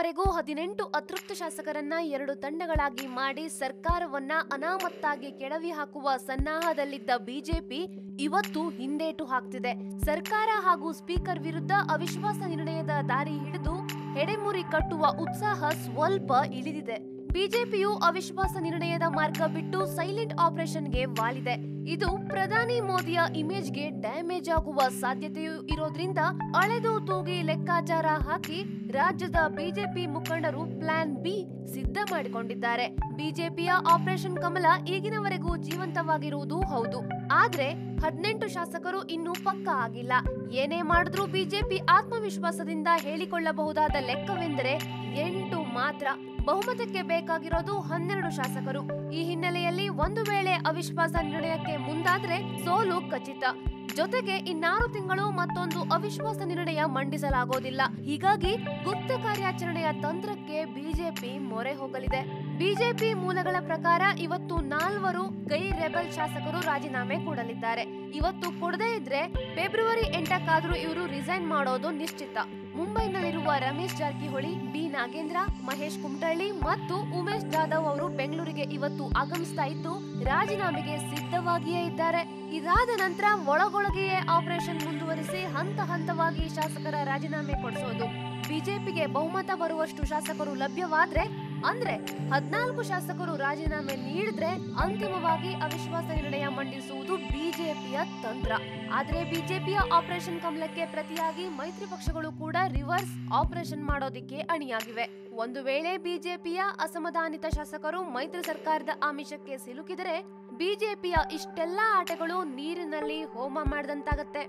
ವರೆಗೂ ಹದಿನೆಂಟು ಅತೃಪ್ತ ಶಾಸಕರನ್ನ ಎರಡು ತಂಡಗಳಾಗಿ ಮಾಡಿ ಸರ್ಕಾರವನ್ನ ಅನಾಮತ್ತಾಗಿ ಕೆಡವಿ ಹಾಕುವ ಸನ್ನಾಹದಲ್ಲಿದ್ದ ಬಿಜೆಪಿ ಇವತ್ತು ಹಿಂದೇಟು ಹಾಕ್ತಿದೆ. ಸರ್ಕಾರ ಹಾಗೂ ಸ್ಪೀಕರ್ ವಿರುದ್ಧ ಅವಿಶ್ವಾಸ ನಿರ್ಣಯದ ದಾರಿ ಹಿಡಿದು ಎಡೆಮುರಿ ಕಟ್ಟುವ ಉತ್ಸಾಹ ಸ್ವಲ್ಪ ಇಳಿದಿದೆ. ಬಿಜೆಪಿಯು ಅವಿಶ್ವಾಸ ನಿರ್ಣಯದ ಮಾರ್ಗ ಬಿಟ್ಟು ಸೈಲೆಂಟ್ ಆಪರೇಷನ್ಗೆ ವಾಲಿದೆ. ಇದು ಪ್ರಧಾನಿ ಮೋದಿಯ ಇಮೇಜ್ಗೆ ಡ್ಯಾಮೇಜ್ ಆಗುವ ಸಾಧ್ಯತೆಯೂ ಇರೋದ್ರಿಂದ ಅಳೆದು ತೂಗಿ ಲೆಕ್ಕಾಚಾರ ಹಾಕಿ ರಾಜ್ಯದ ಬಿಜೆಪಿ ಮುಖಂಡರು ಪ್ಲಾನ್ ಬಿ ಸಿದ್ಧ ಮಾಡಿಕೊಂಡಿದ್ದಾರೆ. ಬಿಜೆಪಿಯ ಆಪರೇಷನ್ ಕಮಲ ಈಗಿನವರೆಗೂ ಜೀವಂತವಾಗಿರುವುದು ಹೌದು. ಆದ್ರೆ ಹದಿನೆಂಟು ಶಾಸಕರು ಇನ್ನೂ ಪಕ್ಕ ಆಗಿಲ್ಲ. ಏನೇ ಮಾಡಿದ್ರೂ ಬಿಜೆಪಿ ಆತ್ಮವಿಶ್ವಾಸದಿಂದ ಹೇಳಿಕೊಳ್ಳಬಹುದಾದ ಲೆಕ್ಕವೆಂದರೆ ಎಂಟು ಮಾತ್ರ. ಬಹುಮತಕ್ಕೆ ಬೇಕಾಗಿರೋದು ಹನ್ನೆರಡು ಶಾಸಕರು. ಈ ಹಿನ್ನೆಲೆಯಲ್ಲಿ ಒಂದು ವೇಳೆ ಅವಿಶ್ವಾಸ ನಿರ್ಣಯಕ್ಕೆ ಮುಂದಾದ್ರೆ ಸೋಲು ಖಚಿತ. ಜೊತೆಗೆ ಇನ್ನಾರು ತಿಂಗಳು ಮತ್ತೊಂದು ಅವಿಶ್ವಾಸ ನಿರ್ಣಯ ಮಂಡಿಸಲಾಗೋದಿಲ್ಲ. ಹೀಗಾಗಿ ಗುಪ್ತ ಕಾರ್ಯಾಚರಣೆಯ ತಂತ್ರಕ್ಕೆ ಬಿಜೆಪಿ ಮೊರೆ ಹೋಗಲಿದೆ. ಬಿಜೆಪಿ ಮೂಲಗಳ ಪ್ರಕಾರ ಇವತ್ತು ನಾಲ್ವರು ಗೈ ರೆಬಲ್ ಶಾಸಕರು ರಾಜೀನಾಮೆ ಕೊಡಲಿದ್ದಾರೆ. ಇವತ್ತು ಕೊಡದೇ ಇದ್ರೆ ಫೆಬ್ರವರಿ ಎಂಟಕ್ಕಾದ್ರೂ ಇವರು ರಿಸೈನ್ ಮಾಡೋದು ನಿಶ್ಚಿತ. ಮುಂಬೈನಲ್ಲಿರುವ ರಮೇಶ್ ಜಾರಕಿಹೊಳಿ, ಬಿ. ನಾಗೇಂದ್ರ, ಮಹೇಶ್ ಕುಮಟಳ್ಳಿ ಮತ್ತು ಉಮೇಶ್ ಜಾಧವ್ ಅವರು ಬೆಂಗಳೂರಿಗೆ ಇವತ್ತು ಆಗಮಿಸ್ತಾ ಇದ್ದು ರಾಜೀನಾಮೆಗೆ ಸಿದ್ಧವಾಗಿಯೇ ಇದ್ದಾರೆ. ಇದಾದ ನಂತರ ಒಳಗೊಳಗೆಯೇ ಆಪರೇಷನ್ ಮುಂದುವರಿಸಿ ಹಂತ ಹಂತವಾಗಿ ಶಾಸಕರ ರಾಜೀನಾಮೆ ಕೊಡಿಸೋದು. ಬಿಜೆಪಿಗೆ ಬಹುಮತ ಬರುವಷ್ಟು ಶಾಸಕರು ಲಭ್ಯವಾದ್ರೆ, ಅಂದ್ರೆ ಹದಿನಾಲ್ಕು ಶಾಸಕರು ರಾಜೀನಾಮೆ ನೀಡಿದ್ರೆ ಅಂತಿಮವಾಗಿ ಅವಿಶ್ವಾಸ ನಿರ್ಣಯ ಮಂಡಿಸುವುದು ಬಿಜೆಪಿಯ ತಂತ್ರ. ಆದ್ರೆ ಬಿಜೆಪಿಯ ಆಪರೇಷನ್ ಕಮಲಕ್ಕೆ ಪ್ರತಿಯಾಗಿ ಮೈತ್ರಿ ಪಕ್ಷಗಳು ಕೂಡ ರಿವರ್ಸ್ ಆಪರೇಷನ್ ಮಾಡೋದಿಕ್ಕೆ ಅಣಿಯಾಗಿವೆ. ಒಂದು ವೇಳೆ ಬಿಜೆಪಿಯ ಅಸಮಾಧಾನಿತ ಶಾಸಕರು ಮೈತ್ರಿ ಸರ್ಕಾರದ ಆಮಿಷಕ್ಕೆ ಸಿಲುಕಿದರೆ ಬಿಜೆಪಿಯ ಇಷ್ಟೆಲ್ಲಾ ಆಟಗಳು ನೀರಿನಲ್ಲಿ ಹೋಮ ಮಾಡಿದಂತಾಗತ್ತೆ.